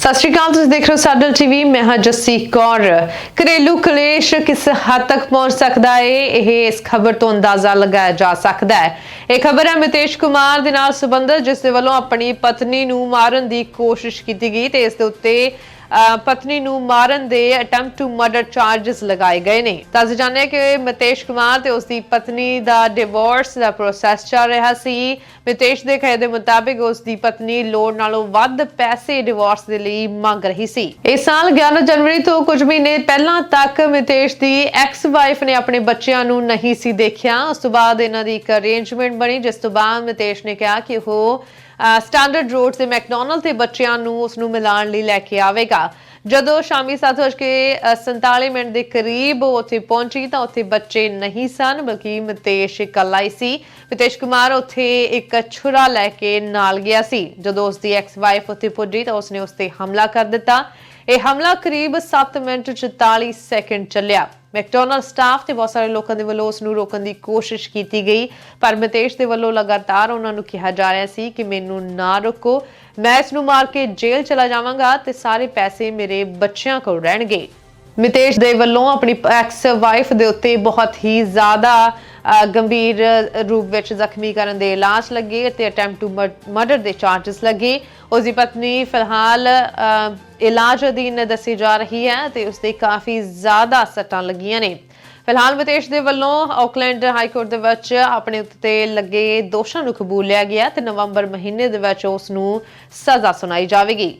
ਸਤਿ ਸ਼੍ਰੀ ਅਕਾਲ, ਤੁਸੀਂ ਦੇਖ ਰਹੇ ਹੋ ਸਾਡਲ ਟੀਵੀ। ਮੈਂ ਹਾਂ ਜੱਸੀ ਕੌਰ। ਘਰੇਲੂ ਕਲੇਸ਼ ਕਿਸ ਹੱਦ ਤੱਕ ਪਹੁੰਚ ਸਕਦਾ ਹੈ ਇਹ ਇਸ ਖਬਰ ਤੋਂ ਅੰਦਾਜ਼ਾ ਲਗਾਇਆ ਜਾ ਸਕਦਾ ਹੈ। ਇਹ ਖਬਰ ਹੈ ਮਿਤੇਸ਼ ਕੁਮਾਰ ਦੇ ਨਾਲ ਸੰਬੰਧਿਤ, ਜਿਸ ਦੇ ਵੱਲੋਂ ਆਪਣੀ ਪਤਨੀ ਨੂੰ ਮਾਰਨ ਦੀ ਕੋਸ਼ਿਸ਼ ਕੀਤੀ ਗਈ ਤੇ ਇਸ ਦੇ ਉੱਤੇ ਪਤਨੀ ਨੂੰ ਮਾਰਨ ਦੇ ਅਟੈਂਪਟ ਟੂ ਮਰਡਰ ਚਾਰजेस ਲਗਾਏ ਗਏ ਨੇ। ਤਾਂ ਅਸੀਂ ਕਿ ਮਿਤੇਸ਼ ਕੁਮਾਰ ਤੇ ਉਸ ਦੀ ਪਤਨੀ ਦਾ ਡਿਵੋਰਸ ਦਾ ਪ੍ਰੋਸੈਸ ਚੱਲ ਰਿਹਾ ਸੀ। ਮਿਤੇਸ਼ ਦੇ ਕਹੇ ਦੇ ਮੁਤਾਬਿਕ ਉਸ ਦੀ ਪਤਨੀ ਲੋੜ ਨਾਲੋਂ ਵੱਧ ਪੈਸੇ ਡਿਵੋਰਸ ਦੇ ਲਈ ਮੰਗ ਰਹੀ ਸੀ। ਇਸ ਸਾਲ 11 ਜਨਵਰੀ ਤੋਂ ਕੁਝ ਮਹੀਨੇ ਪਹਿਲਾਂ ਤੱਕ ਮਿਤੇਸ਼ ਦੀ ਐਕਸ ਵਾਈਫ ਨੇ ਆਪਣੇ ਬੱਚਿਆਂ ਨੂੰ ਨਹੀਂ ਸੀ ਦੇਖਿਆ। ਉਸ ਤੋਂ ਬਾਅਦ ਇਹਨਾਂ ਦੀ ਇੱਕ ਅਰੇਂਜਮੈਂਟ ਬਣੀ, ਜਿਸ ਤੋਂ ਬਾਅਦ ਮਿਤੇਸ਼ ਨੇ ਕਿਹਾ ਕਿ ਉਹ ਸਟੈਂਡਰਡ ਰੋਡ ਤੇ ਮੈਕਡੋਨਲਡ ਤੇ ਬੱਚਿਆਂ ਨੂੰ ਉਸ ਨੂੰ ਮਿਲਾਉਣ ਲਈ ਲੈ ਕੇ ਆਵੇਗਾ। ਜਦੋਂ ਸ਼ਾਮੀ 7:47 ਮਿੰਟ ਦੇ ਕਰੀਬ ਉਹ ਉੱਥੇ ਪਹੁੰਚੀ ਤਾਂ ਉੱਥੇ ਬੱਚੇ ਨਹੀਂ ਸਨ, ਬਲਕਿ ਮਿਤੇਸ਼ ਇਕੱਲਾ ਹੀ ਸੀ। ਮਿਤੇਸ਼ ਕੁਮਾਰ ਉੱਥੇ ਇੱਕ ਛੁਰਾ ਲੈ ਕੇ ਨਾਲ ਗਿਆ ਸੀ। ਜਦੋਂ ਉਸ ਦੀ ਐਕਸ ਵਾਈਫ ਉੱਥੇ ਪੁੱਜੀ ਤਾਂ ਉਸਨੇ ਉਸ ਤੇ ਹਮਲਾ ਕਰ ਦਿੱਤਾ। ਇਹ ਹਮਲਾ ਕਰੀਬ 7 ਮਿੰਟ 44 ਸੈਕਿੰਡ ਚੱਲਿਆ। ਮੈਕਡੋਨਲਡ ਸਟਾਫ ਤੇ ਬਹੁਤ ਸਾਰੇ ਲੋਕਾਂ ਦੇ ਵੱਲੋਂ ਉਸ ਨੂੰ ਰੋਕਣ ਦੀ ਕੋਸ਼ਿਸ਼ ਕੀਤੀ ਗਈ, ਪਰ ਮਿਤੇਸ਼ ਦੇ ਵੱਲੋਂ ਲਗਾਤਾਰ ਉਹਨਾਂ ਨੂੰ ਕਿਹਾ ਜਾ ਰਿਹਾ ਸੀ ਕਿ ਮੈਨੂੰ ਨਾ ਰੋਕੋ। ਮੈਂ ਇਸ ਨੂੰ ਮਾਰ ਕੇ ਜੇਲ੍ਹ ਚਲਾ ਜਾਵਾਂਗਾ ਤੇ ਸਾਰੇ ਪੈਸੇ ਮੇਰੇ ਬੱਚਿਆਂ ਕੋਲ ਰਹਿਣਗੇ। ਮਿਤੇਸ਼ ਦੇ ਵੱਲੋਂ ਆਪਣੀ ਐਕਸ ਵਾਈਫ ਦੇ ਉੱਤੇ ਬਹੁਤ ਹੀ ਜ਼ਿਆਦਾ ਗੰਭੀਰ ਰੂਪ ਵਿੱਚ ਜ਼ਖਮੀ ਕਰਨ ਦੇ ਇਲਾਜ ਲੱਗੇ ਤੇ ਅਟੈਂਪਟ ਟੂ ਮਰਡਰ ਦੇ ਚਾਰजेस ਲੱਗੇ। ਉਸ ਦੀ ਪਤਨੀ ਫਿਲਹਾਲ ਅ, ਇਲਾਜ ਅਧੀਨ ਦੱਸੀ ਜਾ ਰਹੀ ਹੈ ਤੇ ਉਸ ਦੇ ਕਾਫੀ ਜ਼ਿਆਦਾ ਸੱਟਾਂ ਲੱਗੀਆਂ ਨੇ। ਫਿਲਹਾਲ ਵਿਦੇਸ਼ ਦੇ ਵੱਲੋਂ ਆਕਲੈਂਡ ਹਾਈ ਕੋਰਟ ਦੇ ਵਿੱਚ ਆਪਣੇ ਉੱਤੇ ਲੱਗੇ ਦੋਸ਼ਾਂ ਨੂੰ ਕਬੂਲ ਲਿਆ ਗਿਆ ਤੇ ਨਵੰਬਰ ਮਹੀਨੇ ਦੇ ਵਿੱਚ ਉਸ ਨੂੰ ਸਜ਼ਾ ਸੁਣਾਈ ਜਾਵੇਗੀ।